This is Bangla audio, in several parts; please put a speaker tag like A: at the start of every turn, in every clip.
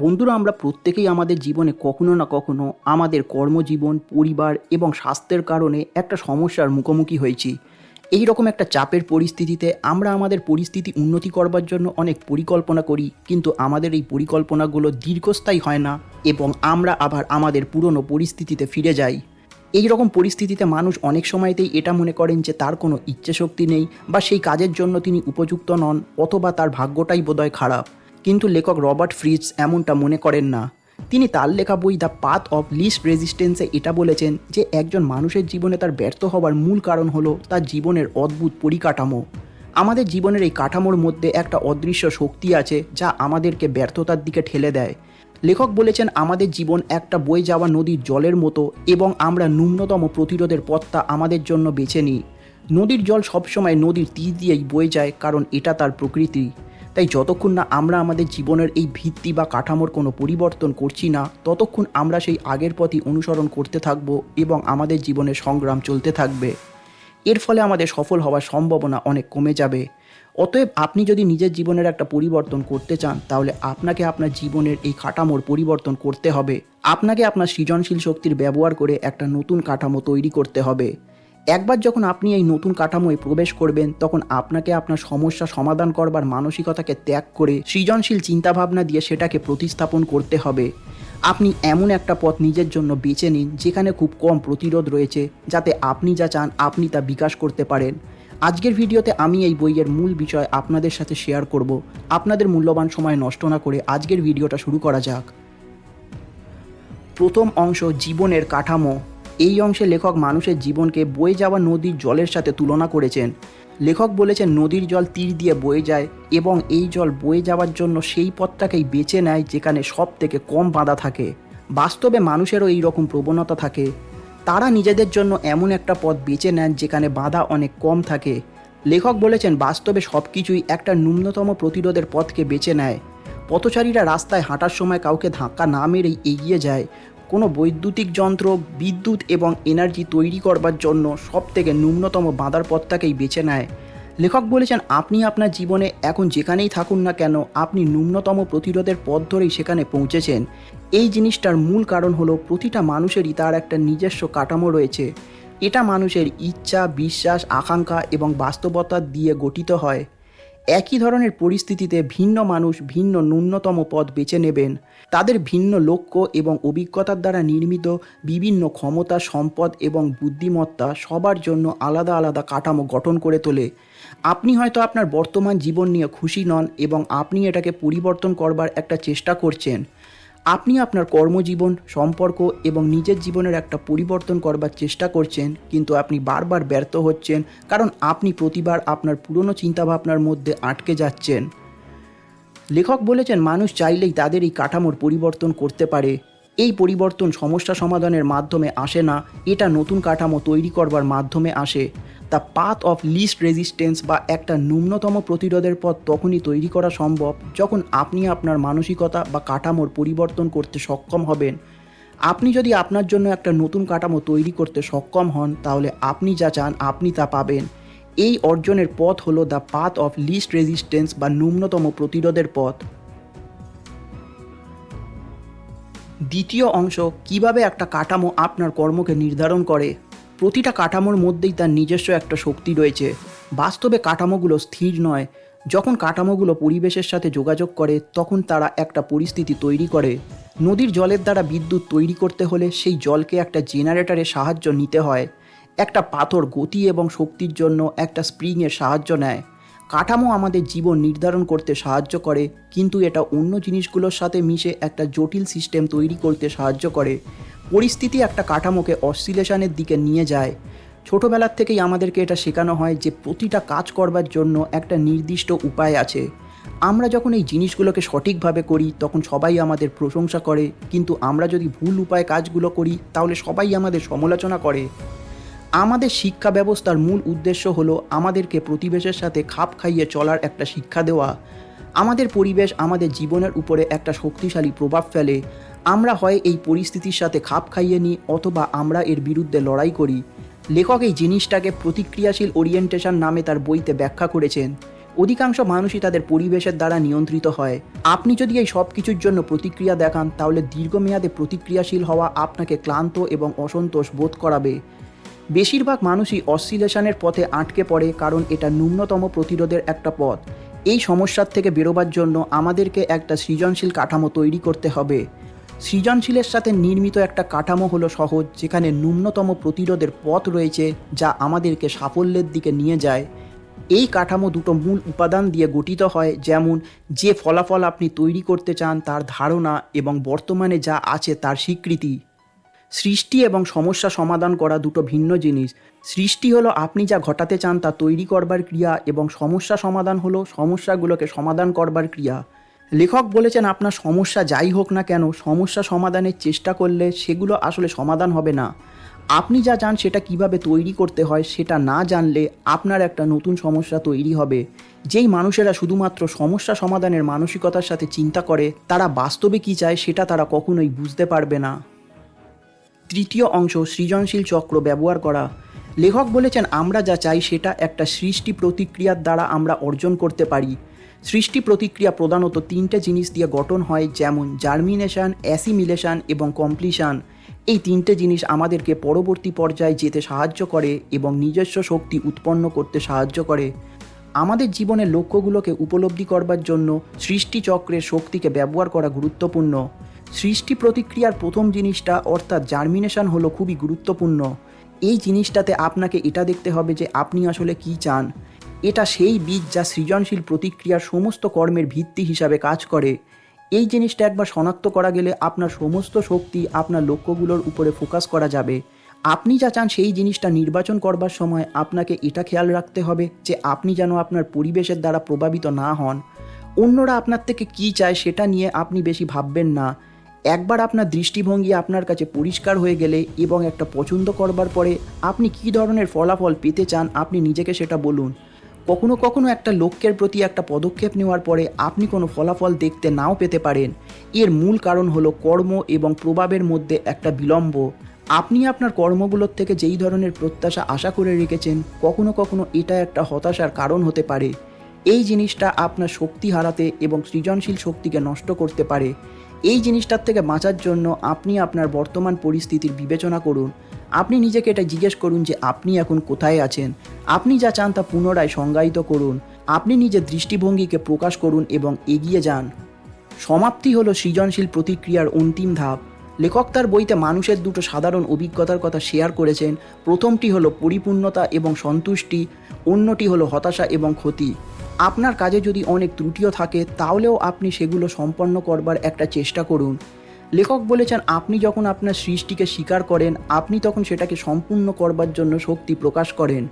A: বন্ধুরা, আমরা প্রত্যেকেই আমাদের জীবনে কখনো না কখনো আমাদের কর্মজীবন, পরিবার এবং স্বাস্থ্যের কারণে একটা সমস্যার মুখোমুখি হয়েছি। এই রকম একটা চাপের পরিস্থিতিতে আমরা আমাদের পরিস্থিতি উন্নতি করবার জন্য অনেক পরিকল্পনা করি, কিন্তু আমাদের এই পরিকল্পনাগুলো দীর্ঘস্থায়ী হয় না এবং আমরা আবার আমাদের পুরনো পরিস্থিতিতে ফিরে যাই। এই রকম পরিস্থিতিতে মানুষ অনেক সময়তেই এটা মনে করেন যে তার কোনো ইচ্ছে শক্তি নেই বা সেই কাজের জন্য তিনি উপযুক্ত নন অথবা তার ভাগ্যটাই বোধহয় খারাপ। কিন্তু লেখক রবার্ট ফ্রিজ এমনটা মনে করেন না। তিনি তার লেখা বই দ্য পাথ অফ লিস্ট রেজিস্ট্যান্সে এটা বলেছেন যে একজন মানুষের জীবনে তার ব্যর্থ হওয়ার মূল কারণ হলো তার জীবনের অদ্ভুত পরিকাঠামো। আমাদের জীবনের এই কাঠামোর মধ্যে একটা অদৃশ্য শক্তি আছে যা আমাদেরকে ব্যর্থতার দিকে ঠেলে দেয়। লেখক বলেছেন, আমাদের জীবন একটা বয়ে যাওয়া নদীর জলের মতো এবং আমরা ন্যূনতম প্রতিরোধের পথটা আমাদের জন্য বেছে নিই। নদীর জল সবসময় নদীর তীর দিয়েই বয়ে যায় কারণ এটা তার প্রকৃতি। তাই যতক্ষণ না আমরা আমাদের জীবনের এই ভিত্তি বা কাঠামোর কোনো পরিবর্তন করছি না, ততক্ষণ আমরা সেই আগের পথই অনুসরণ করতে থাকব এবং আমাদের জীবনে সংগ্রাম চলতে থাকবে। এর ফলে আমাদের সফল হওয়ার সম্ভাবনা অনেক কমে যাবে। অতএব আপনি যদি নিজের জীবনের একটা পরিবর্তন করতে চান, তাহলে আপনাকে আপনার জীবনের এই কাঠামোর পরিবর্তন করতে হবে। আপনাকে আপনার সৃজনশীল শক্তির ব্যবহার করে একটা নতুন কাঠামো তৈরি করতে হবে। একবার যখন আপনি এই নতুন কাঠামোয় প্রবেশ করবেন, তখন আপনাকে আপনার সমস্যা সমাধান করবার মানসিকতাকে ত্যাগ করে, সৃজনশীল চিন্তাভাবনা দিয়ে সেটাকে প্রতিস্থাপন করতে হবে। আপনি এমন একটা পথ নিজের জন্য বেছে নিন, যেখানে খুব কম প্রতিরোধ রয়েছে, যাতে আপনি যা চান, আপনি তা বিকাশ করতে পারেন। আজকের ভিডিওতে আমি এই বইয়ের মূল বিষয় আপনাদের সাথে শেয়ার করব। আপনাদের মূল্যবান সময় নষ্ট না করে আজকের ভিডিওটা শুরু করা যাক। প্রথম অংশ, জীবনের কাঠামো। এই অংশে লেখক মানুষের জীবনকে বয়ে যাওয়া নদীর জলের সাথে তুলনা করেছেন। লেখক বলেছেন, নদীর জল তীর দিয়ে বয়ে যায় এবং এই জল বয়ে যাওয়ার জন্য সেই পথটাকেই বেছে নেয় যেখানে সব থেকে কম বাঁধা থাকে। বাস্তবে মানুষেরও এই রকম প্রবণতা থাকে। তারা নিজেদের জন্য এমন একটা পথ বেছে নেন যেখানে বাধা অনেক কম থাকে। লেখক বলেছেন, বাস্তবে সব কিছুই একটা ন্যূনতম প্রতিরোধের পথকে বেছে নেয়। পথচারীরা রাস্তায় হাঁটার সময় কাউকে ধাক্কা না মেরেই এগিয়ে যায়। কোনো বৈদ্যুতিক যন্ত্র, বিদ্যুৎ এবং এনার্জি তৈরি করবার জন্য সব থেকে ন্যূনতম বাঁধার পথটাকেই বেছে নেয়। লেখক বলেছেন, আপনি আপনার জীবনে এখন যেখানেই থাকুন না কেন, আপনি ন্যূনতম প্রতিরোধের পথ ধরেই সেখানে পৌঁছেছেন। এই জিনিসটার মূল কারণ হলো প্রতিটা মানুষেরই তার একটা নিজস্ব কাঠামো রয়েছে। এটা মানুষের ইচ্ছা, বিশ্বাস, আকাঙ্ক্ষা এবং বাস্তবতা দিয়ে গঠিত হয়। একই ধরনের পরিস্থিতিতে ভিন্ন মানুষ ভিন্ন ন্যূনতম পথ বেছে নেবেন। তাদের ভিন্ন লক্ষ্য এবং অভিজ্ঞতার দ্বারা নির্মিত বিভিন্ন ক্ষমতা, সম্পদ এবং বুদ্ধিমত্তা সবার জন্য আলাদা আলাদা কাঠামো গঠন করে তোলে। আপনি হয়তো আপনার বর্তমান জীবন নিয়ে খুশি নন এবং আপনি এটাকে পরিবর্তন করবার একটা চেষ্টা করছেন। আপনি আপনার কর্মজীবন, সম্পর্ক এবং নিজের জীবনের একটা পরিবর্তন করবার চেষ্টা করছেন, কিন্তু আপনি বারবার ব্যর্থ হচ্ছেন কারণ আপনি প্রতিবার আপনার পুরনো চিন্তাভাবনার মধ্যে আটকে যাচ্ছেন। লেখক বলেছেন, মানুষ চাইলেই তাদের এই কাঠামোর পরিবর্তন করতে পারে। এই পরিবর্তন সমস্যা সমাধানের মাধ্যমে আসে না, এটা নতুন কাঠামো তৈরি করবার মাধ্যমে আসে। The path of least resistance বা একটা ন্যূনতম প্রতিরোধের পথ তখনই তৈরি করা সম্ভব যখন আপনি আপনার মানসিকতা বা কাঠামোর পরিবর্তন করতে সক্ষম হবেন। আপনি যদি আপনার জন্য একটা নতুন কাঠামো তৈরি করতে সক্ষম হন, তাহলে আপনি যা চান আপনি তা পাবেন। এই অর্জনের পথ হলো the path of least resistance বা ন্যূনতম প্রতিরোধের পথ। দ্বিতীয় অংশ, কীভাবে একটা কাঠামো আপনার কর্মকে নির্ধারণ করে? প্রতিটা কাঠামোর মধ্যেই তার নিজস্ব একটা শক্তি রয়েছে। বাস্তবে কাঠামোগুলো স্থির নয়। যখন কাঠামোগুলো পরিবেশের সাথে যোগাযোগ করে, তখন তারা একটা পরিস্থিতি তৈরি করে। নদীর জলের দ্বারা বিদ্যুৎ তৈরি করতে হলে সেই জলকে একটা জেনারেটরের সাহায্য নিতে হয়। একটা পাথর গতি এবং শক্তির জন্য একটা স্প্রিংয়ের সাহায্য নেয়। কাঠামো আমাদের জীবন নির্ধারণ করতে সাহায্য করে, কিন্তু এটা অন্য জিনিসগুলোর সাথে মিশে একটা জটিল সিস্টেম তৈরি করতে সাহায্য করে। পরিস্থিতি একটা কাঠামোকে অসিলেশনের দিকে নিয়ে যায়। ছোটোবেলার থেকেই আমাদেরকে এটা শেখানো হয় যে প্রতিটা কাজ করবার জন্য একটা নির্দিষ্ট উপায় আছে। আমরা যখন এই জিনিসগুলোকে সঠিকভাবে করি, তখন সবাই আমাদের প্রশংসা করে। কিন্তু আমরা যদি ভুল উপায়ে কাজগুলো করি, তাহলে সবাই আমাদের সমালোচনা করে। আমাদের শিক্ষা ব্যবস্থার মূল উদ্দেশ্য হলো আমাদেরকে প্রতিবেশের সাথে খাপ খাইয়ে চলার একটা শিক্ষা দেওয়া। আমাদের পরিবেশ আমাদের জীবনের উপরে একটা শক্তিশালী প্রভাব ফেলে। আমরা হয় এই পরিস্থিতির সাথে খাপ খাইয়ে নিই অথবা আমরা এর বিরুদ্ধে লড়াই করি। লেখক এই জিনিসটাকে প্রতিক্রিয়াশীল ওরিয়েন্টেশন নামে তার বইতে ব্যাখ্যা করেছেন। অধিকাংশ মানুষই তাদের পরিবেশের দ্বারা নিয়ন্ত্রিত হয়। আপনি যদি এই সব কিছুর জন্য প্রতিক্রিয়া দেখান, তাহলে দীর্ঘমেয়াদে প্রতিক্রিয়াশীল হওয়া আপনাকে ক্লান্ত এবং অসন্তোষ বোধ করাবে। বেশিরভাগ মানুষই অসিলেশনের পথে আটকে পড়ে, কারণ এটা ন্যূনতম প্রতিরোধের একটা পথ। এই সমস্যার থেকে বেরোবার জন্য আমাদেরকে একটা সৃজনশীল কাঠামো তৈরি করতে হবে। সৃজনশীলের সাথে নির্মিত একটা কাঠামো হলো সহজ, যেখানে ন্যূনতম প্রতিরোধের পথ রয়েছে যা আমাদেরকে সাফল্যের দিকে নিয়ে যায়। এই কাঠামো দুটো মূল উপাদান দিয়ে গঠিত হয়, যেমন যে ফলাফল আপনি তৈরি করতে চান তার ধারণা এবং বর্তমানে যা আছে তার স্বীকৃতি। সৃষ্টি এবং সমস্যা সমাধান করা দুটো ভিন্ন জিনিস। সৃষ্টি হলো আপনি যা ঘটাতে চান তা তৈরি করবার ক্রিয়া এবং সমস্যা সমাধান হলো সমস্যাগুলোকে সমাধান করবার ক্রিয়া। লেখক বলেছেন, আপনার সমস্যা যাই হোক না কেন, সমস্যা সমাধানের চেষ্টা করলে সেগুলো আসলে সমাধান হবে না। আপনি যা চান সেটা কীভাবে তৈরি করতে হয় সেটা না জানলে আপনার একটা নতুন সমস্যা তৈরি হবে। যেই মানুষেরা শুধুমাত্র সমস্যা সমাধানের মানসিকতার সাথে চিন্তা করে, তারা বাস্তবে কী চায় সেটা তারা কখনোই বুঝতে পারবে না। তৃতীয় অংশ, সৃজনশীল চক্র ব্যবহার করা। লেখক বলেছেন, আমরা যা চাই সেটা একটা সৃষ্টি প্রতিক্রিয়ার দ্বারা আমরা অর্জন করতে পারি। সৃষ্টি প্রতিক্রিয়া প্রধানত তিনটে জিনিস দিয়ে গঠন হয়, যেমন জার্মিনেশন, অ্যাসিমিলেশন এবং কমপ্লিশন। এই তিনটে জিনিস আমাদেরকে পরবর্তী পর্যায়ে যেতে সাহায্য করে এবং নিজস্ব শক্তি উৎপন্ন করতে সাহায্য করে। আমাদের জীবনের লক্ষ্যগুলোকে উপলব্ধি করবার জন্য সৃষ্টি চক্রের শক্তিকে ব্যবহার করা গুরুত্বপূর্ণ। সৃষ্টি প্রতিক্রিয়ার প্রথম জিনিসটা, অর্থাৎ জার্মিনেশন, হলো খুবই গুরুত্বপূর্ণ। এই জিনিসটাতে আপনাকে এটা দেখতে হবে যে আপনি আসলে কি চান। এটা সেই বীজ যা সৃজনশীল প্রতিক্রিয়ার সমস্ত কর্মের ভিত্তি হিসাবে কাজ করে। এই জিনিসটা একবার শনাক্ত করা গেলে আপনার সমস্ত শক্তি আপনার লক্ষ্যগুলোর উপরে ফোকাস করা যাবে। আপনি যা চান সেই জিনিসটা নির্বাচন করবার সময় আপনাকে এটা খেয়াল রাখতে হবে যে আপনি যেন আপনার পরিবেশের দ্বারা প্রভাবিত না হন। অন্যরা আপনার থেকে কী চায় সেটা নিয়ে আপনি বেশি ভাববেন না। একবার আপনার দৃষ্টিভঙ্গি আপনার কাছে পরিষ্কার হয়ে গেলে এবং একটা পছন্দ করবার পরে আপনি কী ধরনের ফলাফল পেতে চান আপনি নিজেকে সেটা বলুন। কখনো কখনো একটা লক্ষ্যের প্রতি একটা পদক্ষেপ নেওয়ার পরে আপনি কোনো ফলাফল দেখতে নাও পেতে পারেন। এর মূল কারণ হলো কর্ম এবং প্রভাবের মধ্যে একটা বিলম্ব। আপনি আপনার কর্মগুলোর থেকে যেই ধরনের প্রত্যাশা আশা করে রেখেছেন, কখনো কখনো এটা একটা হতাশার কারণ হতে পারে। এই জিনিসটা আপনার শক্তি হারাতে এবং সৃজনশীল শক্তিকে নষ্ট করতে পারে। এই জিনিসটার থেকে বাঁচার জন্য আপনি আপনার বর্তমান পরিস্থিতির বিবেচনা করুন। আপনি নিজেকে এটা জিজ্ঞেস করুন যে আপনি এখন কোথায় আছেন? আপনি যা চান তা পুনরায় সংজ্ঞায়িত করুন। আপনি নিজের দৃষ্টিভঙ্গিকে প্রকাশ করুন এবং এগিয়ে যান। সমাপ্তি হলো সৃজনশীল প্রতিক্রিয়ার অন্তিম ধাপ। লেখক তার বইতে মানুষের দুটো সাধারণ অভিজ্ঞতার কথা শেয়ার করেছেন। প্রথমটি হলো পরিপূর্ণতা এবং সন্তুষ্টি, অন্যটি হলো হতাশা এবং ক্ষতি। আপনার কাজে যদি অনেক ত্রুটিও থাকে, তাহলেও আপনি সেগুলো সম্পন্ন করবার একটা চেষ্টা করুন। লেখক বলেছেন, আপনি যখন আপনার সৃষ্টিকে স্বীকার করেন, আপনি তখন সেটাকে সম্পূর্ণ করবার জন্য শক্তি প্রকাশ করেন।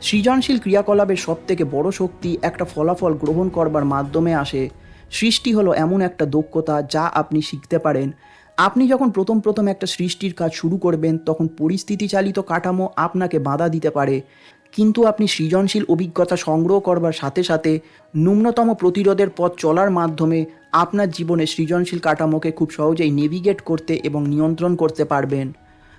A: সৃজনশীল ক্রিয়াকলাপের সবথেকে বড় শক্তি একটা ফলাফল গ্রহণ করবার মাধ্যমে আসে। সৃষ্টি হলো এমন একটা দক্ষতা যা আপনি শিখতে পারেন। আপনি যখন প্রথম প্রথম একটা সৃষ্টির কাজ শুরু করবেন, তখন পরিস্থিতি চালিত কাঠামো আপনাকে বাধা দিতে পারে। কিন্তু আপনি সৃজনশীল অভিজ্ঞতা সংগ্রহ করবার সাথে সাথে ন্যূনতম প্রতিরোধের পথ চলার মাধ্যমে আপনার জীবনে সৃজনশীল কাঠামোকে খুব সহজেই নেভিগেট করতে এবং নিয়ন্ত্রণ করতে পারবেন।